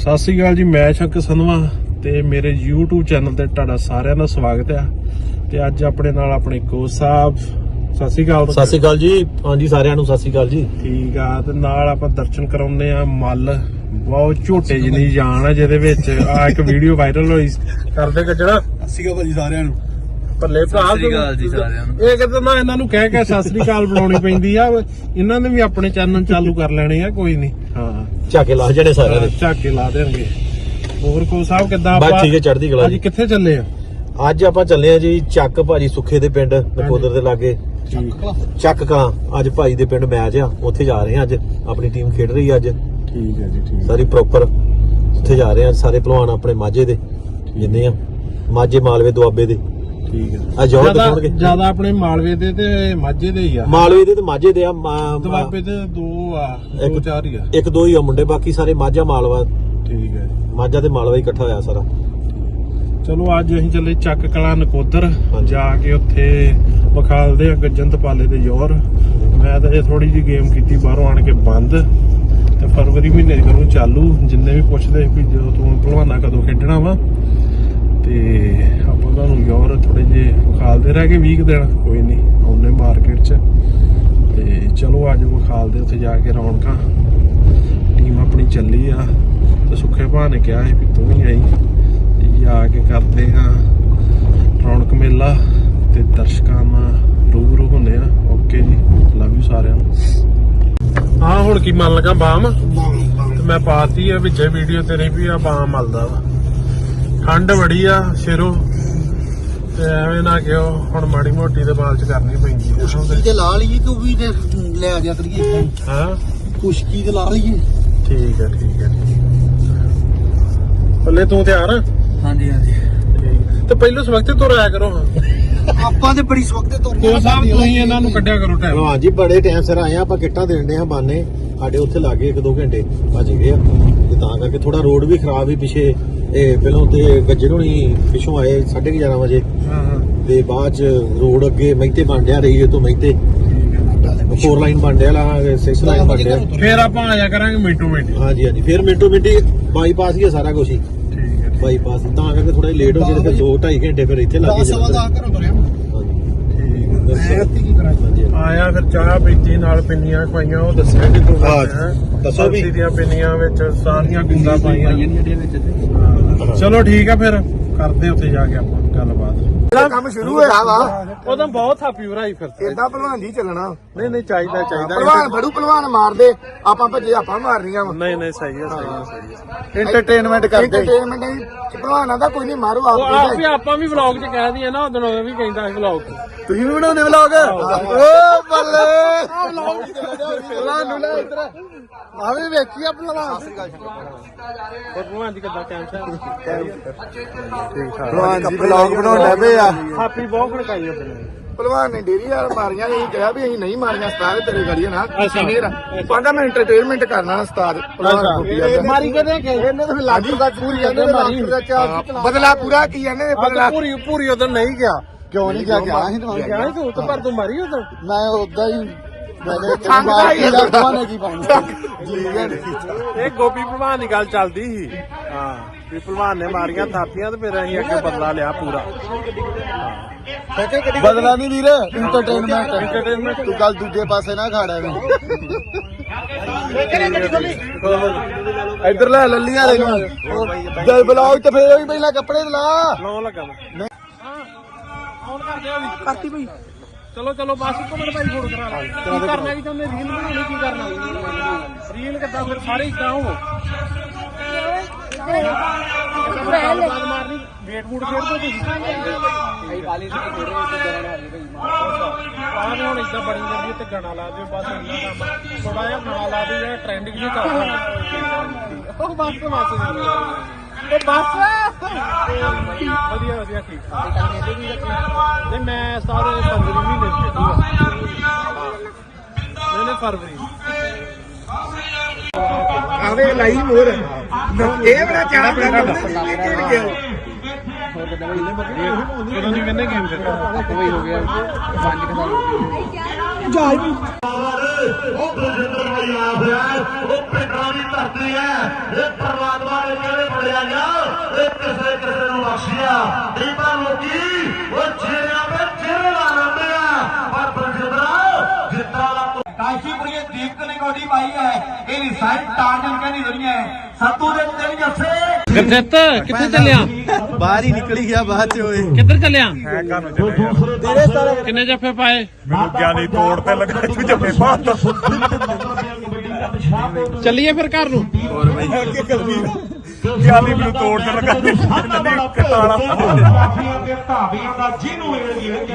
ਸਤਿ ਸ੍ਰੀ ਅਕਾਲ ਜੀ ਮੈਂ ਸ਼ੰਕ ਸੰਧਵਾ ਤੇ ਮੇਰੇ YouTube ਚੈਨਲ ਤੇ ਤੁਹਾਡਾ ਸਾਰਿਆਂ ਦਾ ਸਵਾਗਤ ਆ ਤੇ ਅੱਜ ਆਪਣੇ ਨਾਲ ਆਪਣੇ ਕੋਚ ਸਾਹਿਬ ਸਤਿ ਸ੍ਰੀ ਅਕਾਲ ਸਤਿ ਸ਼੍ਰੀ ਅਕਾਲ ਜੀ। ਹਾਂਜੀ ਸਾਰਿਆਂ ਨੂੰ ਸਤਿ ਸ਼੍ਰੀ ਅਕਾਲ ਜੀ। ਠੀਕ ਆ ਤੇ ਨਾਲ ਆਪਾਂ ਦਰਸ਼ਨ ਕਰਾਉਂਦੇ ਆ ਮੱਲ ਬਹੁਤ ਝੋਟੇ ਜਿੰਨੀ ਜਾਨ ਆ ਜਿਹਦੇ ਵਿੱਚ। ਆ ਇੱਕ ਵੀਡੀਓ ਵਾਇਰਲ ਹੋਈ ਕਰਦੇ ਗੱਜਣਾ ਸੀਗਾ ਭਾਜੀ ਸਾਰਿਆਂ ਨੂੰ। ਭੱਲੇ ਭਰਾ ਸਤਿ ਸ੍ਰੀ ਅਕਾਲ ਜੀ ਸਾਰਿਆਂ ਨੂੰ। ਇਹ ਕਿਤੇ ਨਾ ਇਹਨਾਂ ਨੂੰ ਕਹਿ ਕੇ ਸਤਿ ਸ੍ਰੀ ਅਕਾਲ ਬੁਲਾਉਣੀ ਪੈਂਦੀ ਆ। ਇਹਨਾਂ ਨੇ ਵੀ ਆਪਣੇ ਚੈਨਲ ਚਾਲੂ ਕਰ ਲੈਣੇ ਆ ਕੋਈ ਨਹੀਂ। ਹਾਂ। ਝਾਕੇ ਲਾ ਜਿਹੜੇ ਸਾਰਿਆਂ ਦੇ। ਝਾਕੇ ਲਾ ਦੇਣਗੇ। ਹੋਰ ਕੋ ਸਾਹਿਬ ਕਿੱਦਾਂ ਬਸ ਠੀਕ ਹੈ ਚੜ੍ਹਦੀ ਕਲਾ ਅੱਜ ਜੀ ਕਿੱਥੇ ਚੱਲੇ ਆ? ਅੱਜ ਆਪਾਂ ਚੱਲੇ ਆ ਜੀ ਚੱਕ ਭਾਜੀ ਸੁੱਖੇ ਦੇ ਪਿੰਡ ਨਕੋਦਰ ਦੇ ਲਾਗੇ। ਚੱਕ ਕਾਂ ਅੱਜ ਭਾਈ ਦੇ ਪਿੰਡ ਮੈਚ ਆ ਉੱਥੇ ਜਾ ਰਹੇ ਆ ਅੱਜ। ਆਪਣੀ ਟੀਮ ਖੇਡ ਰਹੀ ਆ ਅੱਜ। ਠੀਕ ਹੈ ਜੀ ਠੀਕ। ਸਾਰੀ ਪ੍ਰੋਪਰ ਉੱਥੇ ਜਾ ਰਹੇ ਆ ਸਾਰੇ ਪਹਿਲਵਾਨ ਆਪਣੇ ਮਾਝੇ ਦੇ ਜਿੰਨੇ ਆ। ਮਾਝੇ ਮਾਲਵੇ ਦੁਆਬੇ ਦੇ। ਠੀਕ ਹੈ। ਆ ਜੋੜ ਜ਼ਿਆਦਾ ਦਿਖਾਉਣਗੇ ਜ਼ਿਆਦਾ ਆਪਣੇ ਮਾਲਵੇ ਦੇ ਤੇ ਮਾਝੇ ਦੇ ਹੀ ਆ। ਮਾਲਵੇ ਦੇ ਤੇ ਮਾਝੇ ਦੇ ਆ ਮਾ- ਦੁਆਬੇ ਤੇ ਦੋ ਆ ਦੋ ਇੱਕ- ਚਾਰ ਹੀ ਆ। ਇੱਕ ਦੋ ਹੀ ਆ ਮੁੰਡੇ ਬਾਕੀ ਸਾਰੇ ਮਾਝਾ ਮਾਲਵਾ। ਠੀਕ ਹੈ। ਮਾਝਾ ਤੇ ਮਾਲਵਾ ਹੀ ਇਕੱਠਾ ਹੋਇਆ ਸਾਰਾ। ਚਲੋ ਅੱਜ ਅਸੀਂ ਚੱਲੇ ਚੱਕ ਕਲਾ ਨਕੋਦਰ। ਜਾ ਕੇ ਉੱਥੇ ਵਿਖਾਲਦੇ ਆ ਗੱਜਨ ਤਪਾਲੇ ਦੇ ਜ਼ੋਰ ਮੈਂ ਤਾਂ ਇਹ ਥੋੜੀ ਜੀ ਗੇਮ ਕੀਤੀ ਬਾਹਰੋਂ ਆਣ ਕੇ ਬੰਦ। ਤੇ ਫਰਵਰੀ ਮਹੀਨੇ ਦੀ ਕਰੂੰ ਚਾਲੂ। ਜਿੰਨੇ ਵੀ ਪੁੱਛਦੇ ਵੀ ਜਦੋਂ ਤੂੰ ਭਲਵਾਨਾ ਕਦੋਂ ਖੇਡਣਾ ਵਾ। ਤੇ ਆਪਾਂ ਤੁਹਾਨੂੰ ਜ਼ੋਰ ਥੋੜੇ ਜੇ ਵਿਖਾਲਦੇ ਰਹਿ ਗਏ 20 ਦਿਨ ਕੋਈ ਨਹੀਂ ਆਉਨੇ ਮਾਰਕੀਟ 'ਚ। ਤੇ ਚਲੋ ਅੱਜ ਵਿਖਾਲਦੇ ਉੱਥੇ ਜਾ ਕੇ ਰੌਣਕਾਂ। ਟੀਮ ਆਪਣੀ ਚੱਲੀ ਆ ਤੇ ਸੁੱਖੇ ਭਾ ਨੇ ਕਿਹਾ ਸੀ ਵੀ ਤੂੰ ਵੀ ਆਈ। ਤੇ ਜਾ ਕੇ ਕਰਦੇ ਆ ਰੌਣਕ ਮੇਲਾ ਤੇ ਦਰਸ਼ਕਾਂ ਨਾਲ ਰੂਬਰੂ ਹੁੰਦੇ ਆ ਓਕੇ ਜੀ ਲਵ ਯੂ ਸਾਰਿਆਂ ਨੂੰ। ਹਾਂ ਹੁਣ ਕੀ ਮੰਨ ਲਗਾ ਬਾਮ? ਤੇ ਮੈਂ ਪਾਤੀ ਆ ਵਿੱਚੇ ਵੀਡੀਓ ਤੇਰੇ ਵੀ ਆ ਬਾਮ ਮਲਦਾ ਵਾ। ਠੰਡ ਬੜੀ ਆ ਸ਼ੇਰੋ। ਤੇ ਐਵੇਂ ਨਾ ਕਿਉ ਹੁਣ ਮਾੜੀ ਮੋਟੀ ਦੇ ਬਾਲ ਚ ਕਰਨੀ ਪੈਂਦੀ ਆ। ਕੁਸ਼ਕੀ ਤੇ ਲਾ ਲਈਏ ਤੂੰ ਵੀ ਤੇ ਲੈ ਜਾ ਕਰੀਏ ਹਾਂ? ਕੁਸ਼ਕੀ ਤੇ ਲਾ ਲਈਏ। ਠੀਕ ਹੈ ਠੀਕ ਹੈ ਪੱਲੇ ਤੂੰ ਤਿਆਰ ਆ? ਹਾਂਜੀ ਹਾਂਜੀ। ਤੇ ਪਹਿਲੋਂ ਸਵਖਤੇ ਤੋਂ ਰਾਇਆ ਕਰੋ ਹਾਂ ਆਪਾਂ ਤੇ ਬੜੀ ਸਵਖਤੇ ਤੁਰ ਕੋ ਸਾਹਿਬ ਤੁਸੀਂ ਇਹਨਾਂ ਨੂੰ ਕੱਢਿਆ ਕਰੋ ਟਾਈਮ ਹਾਂ ਜੀ ਬੜੇ ਟਾਈਮ ਸਿਰ ਆਏ ਆ ਆਪਾਂ ਕਿੱਟਾਂ ਦੇਣਦੇ ਆ ਬਾਨੇ। ਸਾਡੇ ਉੱਥੇ ਲਾਗੇ 1-2 ਘੰਟੇ ਭੱਜ ਗਏ ਆ। ਤੇ ਤਾਂ ਕਰਕੇ ਥੋੜਾ ਰੋਡ ਵੀ ਖਰਾਬ ਹੀ ਪਿਛੇ। ਇਹ ਪਹਿਲਾਂ ਤੇ ਗੱਜਰ ਹੋਣੀ ਪਿਛੋਂ ਆਏ 11:30 ਵਜੇ। ਹਾਂ ਹਾਂ। ਤੇ ਬਾਅਦ ਚ ਰੋਡ ਅੱਗੇ ਮਹਿਤੇ ਬਣ ਡਿਆ ਰਹੀ ਹੈ ਤੋਂ ਮਹਿਤੇ। 4 ਲਾਈਨ ਬਣ ਡਿਆ ਲਾ 6 ਲਾਈਨ ਬਣ ਡਿਆ ਫੇਰ ਆਪਾਂ ਆਇਆ ਕਰਾਂਗੇ ਮਿੰਟੋ ਮਿੰਟ। ਹਾਂਜੀ ਹਾਂਜੀ। ਫਿਰ ਮਿੰਟੋ ਮਿੰਟੀ ਬਾਈਪਾਸ ਹੀ ਆ ਸਾਰਾ ਕੁਝ ਹੀ। ਠੀਕ ਹੈ ਬਾਈਪਾਸ ਤਾਂ ਕਰਕੇ ਥੋੜਾ ਲੇਟ ਹੋ ਗਏ ਤੇ ਫਿਰ 2-2.5 ਘੰਟੇ ਫਿਰ ਇੱਥੇ ਲੱਗੇ ਸਵਾ ਦਾ ਘਰੋਂ ਤੁਰਿਆ। ਆਇਆ ਫਿਰ ਚਾਹ ਪੀਤੀ ਨਾਲ ਪਿੰਨੀਆਂ ਖਵਾਈਆਂ ਉਹ ਦੱਸਿਆ ਕਿ ਤੂੰ। ਦੱਸੋ ਵੀ। ਦੀਆਂ ਪਿੰਨੀਆਂ ਵਿੱਚ ਸਾਰੀਆਂ ਗੁੰਦਾ ਪਾਈਆਂ। ਜਿਹੜੇ ਵਿੱਚ ਚਲੋ ਠੀਕ ਆ ਫਿਰ ਕਰਦੇ ਉੱਥੇ ਜਾ ਕੇ ਆਪਾਂ ਗੱਲਬਾਤ। ਕੰਮ ਸ਼ੁਰੂ ਹੋਇਆ ਵਾ। ਉਦੋਂ ਬਹੁਤ ਥਾਪੀ ਭਰਾਈ ਫਿਰ ਇਦਾਂ ਭਲਵਾਨ ਜੀ ਚੱਲਣਾ। ਨਹੀਂ ਨਹੀਂ ਚਾਹੀਦਾ ਚਾਹੀਦਾ। ਭਲਵਾਨ ਬੜੂ ਭਲਵਾਨ ਮਾਰਦੇ। ਆਪਾਂ ਭੱਜੇ ਆਪਾਂ ਮਾਰਨੀਆਂ ਵਾ। ਨਹੀਂ ਨਹੀਂ ਸਹੀ ਹੈ ਸਹੀ ਹੈ। ਸਹੀ ਹੈ ਐਂਟਰਟੇਨਮੈਂਟ ਕਰਦੇ। ਐਂਟਰਟੇਨਮੈਂਟ ਨਹੀਂ ਭਲਵਾਨਾਂ ਦਾ ਕੋਈ ਨਹੀਂ ਮਾਰੂ ਉਹ ਆਪ ਆਪ ਵੀ ਆਪਾਂ ਵੀ ਵਲੌਗ 'ਚ ਕਹਿ ਦਈਏ ਨਾ ਉਦੋਂ ਉਹ ਵੀ ਕਹਿੰਦਾ ਸੀ ਵਲੌਗ 'ਚ। ਤੁਸੀਂ ਵੀ ਬਣਾਉਂਦੇ ਵਲੌਗ ਓ ਬੱਲੇ! ਭਲਵਾਨ ਲੈ ਇੱਧਰ ਆ ਵੀ ਵੇਖੀ ਆ ਭਲਵਾਨ ਹੋਰ ਭਲਵਾਨ ਕਿੱਦਾਂ ਕੈਂਸਰ ਠੀਕ ਠਾਕ ਭਲਵਾਨ ਪਏ ਆ ਥਾਪੀ ਬਹੁਤ ਖੜਕਾਈ ਉਹਦੇ ਨੇ ਨੇ ਡੇਰੀ ਯਾਰ ਮਾਰੀਆਂ ਅਸੀਂ ਕਿਹਾ ਵੀ ਅਸੀਂ ਨਹੀਂ ਮਾਰੀਆਂ ਉਸਤਾਦ ਤੇਰੇ ਗਾੜੀ ਨਾ ਸੀਨੀਅਰ ਕਹਿੰਦਾ ਮੈਂ ਐਂਟਰਟੇਨਮੈਂਟ ਕਰਨਾ ਉਸਤਾਦ ਭਲਵਾਨ ਮਾਰੀ ਕਦੇ ਕਿ ਇਹਨੇ ਤਾਂ ਲਾਜੂ ਦਾ ਪੂਰੀ ਜਾਂਦੇ ਮਾਰੀ। ਬਦਲਾ ਪੂਰਾ ਕੀ ਜਾਂਦੇ ਬਦਲਾ ਪੂਰੀ ਪੂਰੀ ਉਦੋਂ ਨਹੀਂ ਗਿਆ ਕਿਉਂ ਨਹੀਂ ਗਿਆ ਗਿਆ ਸੀ ਨੀ ਤੂੰ ਪਰ ਤੂੰ ਮਾਰੀ ਉਦੋਂ ਮੈਂ ਉਦਾਂ ਹੀ ਮੈਨੇ ਮਾਰ ਕੇ ਲੱਗਵਾ ਨੇ ਕੀ ਪਾਉਂਦਾ ਜੀ ਇਹ ਗੋਪੀ ਭਲਵਾਨ ਦੀ ਗੱਲ ਚੱਲਦੀ ਸੀ। ਹਾਂ ਵੀ ਭਲਵਾਨ ਨੇ ਮਾਰੀਆਂ ਥਾਪੀਆਂ ਤੇ ਫਿਰ ਅਸੀਂ ਅੱਗੇ ਬਦਲਾ ਲਿਆ ਪੂਰਾ। ਬਦਲਾ ਨਹੀਂ ਵੀਰ ਐਂਟਰਟੇਨਮੈਂਟ Entertainment। ਤੂੰ ਗੱਲ ਦੂਜੇ ਪਾਸੇ ਨਾ ਖਾੜਾ ਵੀ ਇੱਧਰ ਲੈ ਲੱਲੀਆਂ ਦੇ ਜਦ ਬਲੌਗ ਤੇ ਫੇਰ ਵੀ ਪਹਿਲਾਂ ਕੱਪੜੇ ਲਾ। ਲਾਉਣ ਲੱਗਾ ਮੈਂ। ਆਨ ਕਰ ਦਿਆ ਵੀ। ਕਰਤੀ ਬਈ ਚਲੋ ਚਲੋ ਬਸ ਇੱਕੋ ਮਿੰਟ ਭਾਈ ਫੋਨ ਕਰਾ ਲਾ। ਕੀ ਕਰਨਾ ਕੀ ਚਾਹੁੰਦੇ ਰੀਲ ਬਣਾਉਣੀ ਕੀ ਕਰਨਾ? ਰੀਲ ਕਿੱਦਾਂ ਫਿਰ? ਸਾਰੇ ਇਦਾਂ ਹੋ। ਬਾਦ ਮਾਰਨੀ। ਵੇਟ ਵੂਟ ਖੇਡ ਦੋ ਤੁਸੀਂ? ਭਾਈ ਕਾਲੀ ਸੇ ਖੇਡ ਰਹੇ ਭਾਈ। ਹੁਣ ਇਦਾਂ ਬਣੀ ਜਾਂਦੀ ਤੇ ਗਾਣਾ ਲਾ ਦਿਓ ਬਸ ਇੰਨਾ ਕੰਮ। ਥੋੜਾ ਜਿਹਾ ਗਾਣਾ ਲਾ ਦਿਓ ਜਿਹੜਾ ਟ੍ਰੈਂਡਿੰਗ ਜਿਹਾ ਚੱਲਦਾ ਉਹ ਬਸ ਬਸ। ਉਹ ਬਸ। ਵਧੀਆ ਵਧੀਆ ਠੀਕ ਠਾਕ। ਨਹੀਂ ਮੈਂ ਸਾਰੇ ਫਰਵਰੀ ਮਹੀਨੇ ਚ ਖੇਡੂਗਾ ਫਰਵਰੀ। ਆਵੇ ਲਾਈ ਮੋਰ। ਇਹ ਬੜਾ ਚਾਹ ਬੜਾ ਕਿੱਥੇ ਗਿਆ ਕਦੋਂ ਦੀ ਗੇਮ ਫਿਰ ਹੋ ਗਿਆ। 5 ਸਾਲ ਉਹ ਬਲਜਿੰਦਰ ਭਾਈ ਆ ਹੋਇਆ ਹੈ, ਉਹ ਪਿੰਡਾਂ ਦੀ ਧਰਤੀ ਹੈ। ਇਹ ਪਰਮਾਤਮਾ ਨੇ ਕਿਹੜੇ ਬੜਿਆ ਗਿਆ ਇਹ ਕਿਸੇ ਕਿਸੇ ਨੂੰ ਬਖਸ਼ਿਆ ਤਾਂ ਲੋਕੀ ਉਹ ਚਿਹਰਿਆਂ ਤੇ ਚਿਹਰੇ ਲਾ ਲੈਂਦੇ ਆ ਪਰ ਬਲਜਿੰਦਰ ਜਿੱਤਾਂ ਦਾ ਕਾਸ਼ੀਪੁਰੀਏ ਦੀਪਕ ਨੇ ਗੋਡੀ ਪਾਈ ਹੈ ਇਹਦੀ ਸਾਈਡ ਟਾਰਜਨ ਕਹਿੰਦੀ ਦੁਨੀਆ ਹੈ। ਸੱਤੂ ਦੇ ਤਿੰਨ ਜੱਫੇ ਗੁਰਦਿੱਤ ਕਿੱਥੇ ਚੱਲਿਆ? ਬਾਹਰ ਹੀ ਨਿਕਲੀ ਗਿਆ ਬਾਅਦ ਚ ਓਏ। ਕਿੱਧਰ ਚੱਲਿਆ? ਕਿੰਨੇ ਜੱਫੇ ਪਾਏ? ਗਿਆਨੀ ਤੋੜ ਤੇ ਲੱਗਾ ਤੂੰ। ਜੱਫੇ ਬਾਤ ਚੱਲੀਏ ਫਿਰ ਘਰ ਨੂੰ। ਗਿਆਨੀ ਮੈਨੂੰ ਤੋੜ ਤੇ ਲੱਗਾ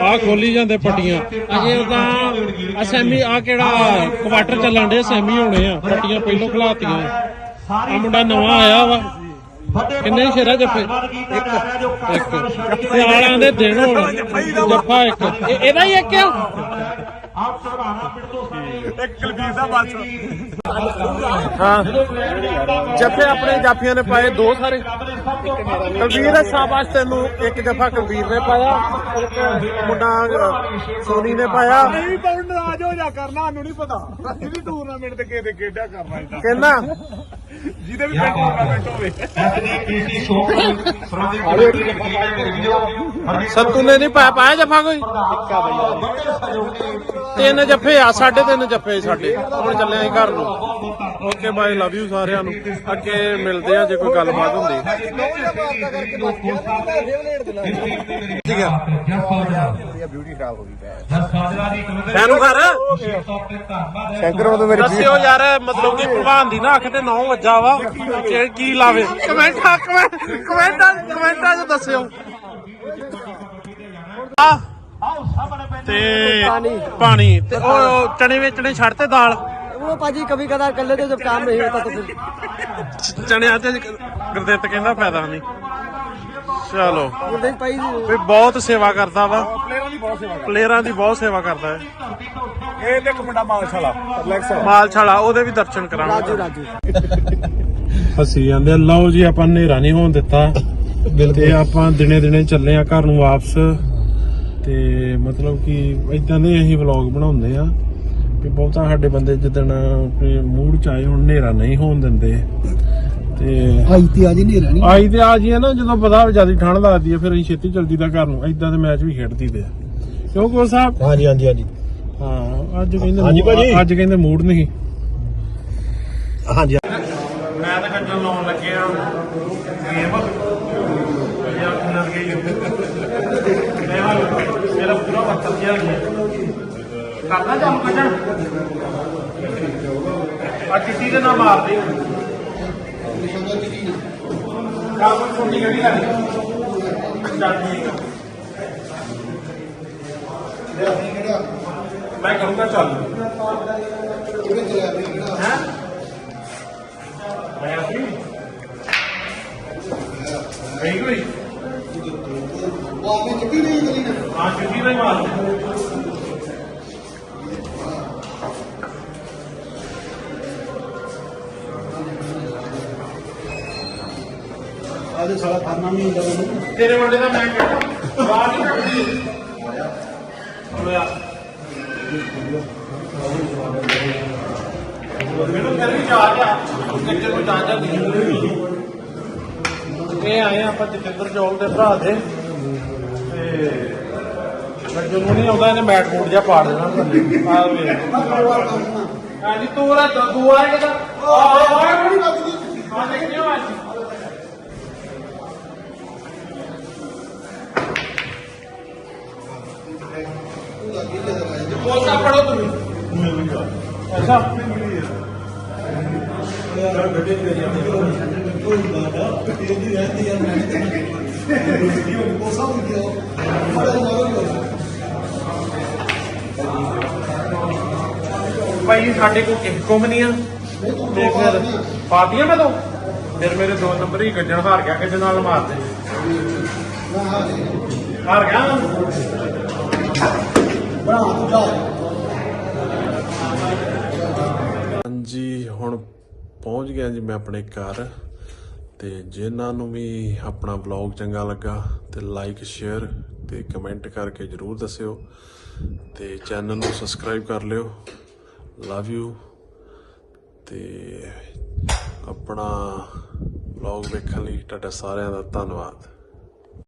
ਆ ਖੋਲੀ ਜਾਂਦੇ ਪੱਟੀਆਂ। ਅਜੇ ਤਾਂ ਅਸੈਮੀ ਆ ਕਿਹੜਾ ਕੁਆਟਰ ਚੱਲਣ ਦੇ ਸੈਮੀ ਹੋਣੇ ਆ। ਪੱਟੀਆਂ ਪਹਿਲੋਂ ਖਲਾਤੀਆਂ। ਆ ਮੁੰਡਾ ਨਵਾਂ ਆਇਆ ਵਾ। ਕਿੰਨੇ ਸ਼ੇਰਾ ਜੱਫੇ ਇੱਕ ਇੱਕ ਸਿਆਲਾਂ ਦੇ ਦਿਨ ਹੋਣ। ਜੱਫਾ ਇੱਕ। ਇਹ- ਇਹਦਾ ਹੀ ਇੱਕ ਆ। ਇੱਕ ਕਲਬੀਰ ਦਾ ਬਾਤ ਹਾਂ। ਜੱਫੇ ਆਪਣੇ ਜਾਫੀਆਂ ਨੇ ਪਾਏ ਦੋ ਸਾਰੇ। ਕਲਵੀਰ ਸ਼ਾਬਾਸ਼ ਤੈਨੂੰ ਇੱਕ ਜੱਫਾ ਕਲਵੀਰ ਨੇ ਪਾਇਆ। ਇੱਕ ਮੁੰਡਾ ਸੋਨੀ ਨੇ ਪਾਇਆ। ਨਹੀਂ ਪਾਉਣ ਨਾਰਾਜ਼ ਹੋ ਜਾ ਕਰਨਾ ਸਾਨੂੰ ਨਹੀਂ ਪਤਾ। ਅਸੀਂ ਵੀ ਟੂਰਨਾਮੈਂਟ ਤੇ ਕਿਹਦੇ ਕਿਹੜਾ ਕਰਨਾ ਕਹਿੰਦਾ ਜਿਹਦੇ ਵੀ ਪਿੰਡ ਟੂਰਨਾਮੈਂਟ ਹੋਵੇ ਸੱਤੂ ਨੇ ਨਹੀਂ ਪਾਇਆ ਪਾਇਆ ਜੱਫਾ ਕੋਈ? ਤਿੰਨ ਜੱਫੇ ਆ ਸਾਢੇ ਤਿੰਨ ਜੱਫੇ ਸਾਡੇ। ਹੁਣ ਚੱਲੇ ਆਂ ਘਰ ਨੂੰ। ਓਕੇ ਬਾਈ ਲਵ ਯੂ ਸਾਰਿਆਂ ਨੂੰ। ਅੱਗੇ ਮਿਲਦੇ ਆ ਜੇ ਕੋਈ ਗੱਲਬਾਤ ਹੁੰਦੀ। ਤੈਨੂੰ ਘਰ? ਸ਼ੰਕਰ ਉਹ ਮੇਰੀ ਦੱਸਿਓ ਯਾਰ ਮਤਲਬ ਕਿ ਭਲਵਾਨ ਦੀ ਨਾ ਅੱਖ ਤੇ 9 ਵੱਜਾ ਵਾ। ਕਿ ਕੀ ਲਾਵੇ? ਕਮੈਂਟਾਂ ਕਮੈਂਟ ਕਮੈਂਟਾਂ ਕਮੈਂਟਾਂ 'ਚ ਦੱਸਿਓ। ਆ। ਤੇ ਪਾਣੀ। ਤੇ ਉਹ ਚਣੇ ਵੇਚਣੇ ਛੱਡ ਤੇ ਦਾਲ। वो पाजी कभी कदार कर लेते जब काम नहीं होता तो फिर ਚਣਿਆਂ ਤੇ ਗੁਰਦਿੱਤ ਕਹਿੰਦਾ ਫਾਇਦਾ ਨਹੀਂ ਚਲੋ वो नहीं पाई ਵੀ ਬਹੁਤ ਸੇਵਾ ਕਰਦਾ ਵਾ ਪਲੇਅਰਾਂ ਦੀ ਬਹੁਤ ਸੇਵਾ ਕਰਦਾ ਹੈ ਇਹ ਤੇ ਇੱਕ ਮੁੰਡਾ ਮਾਸ਼ਾਅੱਲਾ ਰਿਲੈਕਸ ਮਾਲਛਾਲਾ ਉਹਦੇ ਵੀ ਦਰਸ਼ਨ राजू ਕਰਾਂਗੇ राजू ਹੱਸੀ ਜਾਂਦੇ ਆ, ਲਓ ਜੀ ਆਪਾਂ ਹਨੇਰਾ ਨਹੀਂ ਹੋਣ ਦਿੱਤਾ ਤੇ ਆਪਾਂ ਦਿਨੇ ਦਿਨੇ ਚੱਲੇ ਆ ਘਰ ਨੂੰ ਵਾਪਸ ਤੇ ਮਤਲਬ ਕਿ ਇਦਾਂ ਦੇ ਅਸੀਂ ਵਲੌਗ ਬਣਾਉਂਦੇ ਆ ਵੀ ਬਹੁਤਾ ਸਾਡੇ ਬੰਦੇ ਜਿੱਦਣ ਕੋਈ ਮੂਡ ਚ ਆਏ ਹੁਣ ਹਨੇਰਾ ਨਹੀਂ ਹੋਣ ਦਿੰਦੇ। ਤੇ ਆਈ ਤੇ ਆ ਜੀ ਨੇਰਾ ਨਹੀਂ। ਆਈ ਤੇ ਆ ਜੀ ਨਾ ਜਦੋਂ ਪਤਾ ਜ਼ਿਆਦਾ ਠੰਡ ਲੱਗਦੀ ਹੈ ਫਿਰ ਅਸੀਂ ਛੇਤੀ ਚਲਦੀ ਦਾ ਘਰ ਨੂੰ ਐਦਾਂ ਦੇ ਮੈਚ ਵੀ ਖੇਡਦੀ ਤੇ ਕਿਉਂ ਕੋਚ ਸਾਹਿਬ? ਹਾਂਜੀ ਹਾਂਜੀ ਹਾਂਜੀ। ਹਾਂ ਅੱਜ ਕਹਿੰਦੇ ਹਾਂਜੀ ਮੂਡ- ਭਾਜੀ। ਅੱਜ ਕਹਿੰਦੇ ਮੂਡ ਨਹੀਂ। ਹਾਂਜੀ। ਮੈਂ ਤਾਂ ਕੱਟਣ ਲਾਉਣ ਲੱਗਿਆ ਗੇਮ। ਜਾਂ ਕਿੰਨਾ ਗਈ ਮੈਂ ਹਾਲ ਮੇਰਾ ਪੂਰਾ ਵਕਤ ਗਿਆ ਗਿਆ ਕਰਨਾ ਜੰਮ ਕੱਢਣ। ਆ ਚਿੱਟੀ ਦੇ ਨਾਲ ਮਾਰ ਦੇ ਕੰਮ ਛੋਟੀ ਗੱਡੀ ਲੈ ਚੱਲ ਠੀਕ ਆ। ਮੈਂ ਕਰੂੰਗਾ ਚੱਲ। ਆਦੇ ਸਾਲਾ ਫਰਨਾ ਨਹੀਂ ਹੁੰਦਾ ਮੈਨੂੰ ਤੇਰੇ ਮੁੰਡੇ ਦਾ ਮੈਂ ਕਹਿੰਦਾ ਬਾਹਰ ਨਹੀਂ ਕੱਢਦੀ ਹੋਇਆ ਮੈਨੂੰ ਕਰ ਵੀ ਜਾ ਗਿਆ ਕਿੱਥੇ ਕੋਈ ਜਾ ਜਾ ਇਹ ਆਏ ਆ ਆਪਾਂ ਜਤਿੰਦਰ ਚੌਲ ਦੇ ਭਰਾ ਦੇ ਤੇ ਲੱਜੂ ਨੂੰ ਨਹੀਂ ਆਉਂਦਾ ਇਹਨੇ ਮੈਟ ਮੂਟ ਜਿਹਾ ਪਾੜ ਦੇਣਾ ਥੱਲੇ ਆ ਵੇ ਹਾਂਜੀ ਤੂੰ ਰਾ ਤੂੰ ਆ ਕਿਦਾ ਆ ਲੱਗਦੀ ਆ ਦੇਖ ਅੱਜ ਕੋਸਾ ਪੜੋ ਤੁਸੀਂ। ਅੱਛਾ। ਭਾਈ ਸਾਡੇ ਕੋਲ ਕਿਸੇ ਕੋਮ ਨਹੀਂ ਆ। ਤੇ ਫਿਰ ਪਾਤੀਆਂ ਮੈਂ ਤੋਂ ਫਿਰ ਮੇਰੇ ਦੋ ਨੰਬਰ ਹੀ ਗੱਜਣ ਹਾਰ ਗਿਆ, ਕਿਸੇ ਨਾਲ ਮਾਰਦੇ ਹਾਰ ਗਿਆ? ਹਾਂਜੀ, ਹੁਣ ਪਹੁੰਚ ਗਿਆ ਜੀ ਮੈਂ ਆਪਣੇ ਘਰ। ਤੇ ਜਿਨ੍ਹਾਂ ਨੂੰ ਵੀ ਆਪਣਾ ਵਲੌਗ ਚੰਗਾ ਲੱਗਾ ਤੇ ਲਾਈਕ ਸ਼ੇਅਰ ਤੇ ਕਮੈਂਟ ਕਰਕੇ ਜਰੂਰ ਦੱਸਿਓ ਤੇ ਚੈਨਲ ਨੂੰ ਸਬਸਕ੍ਰਾਈਬ ਕਰ ਲਿਓ। ਲਵ ਯੂ ਤੇ ਆਪਣਾ ਵਲੌਗ ਵੇਖਣ ਲਈ ਤੁਹਾਡਾ ਸਾਰਿਆਂ ਦਾ ਧੰਨਵਾਦ।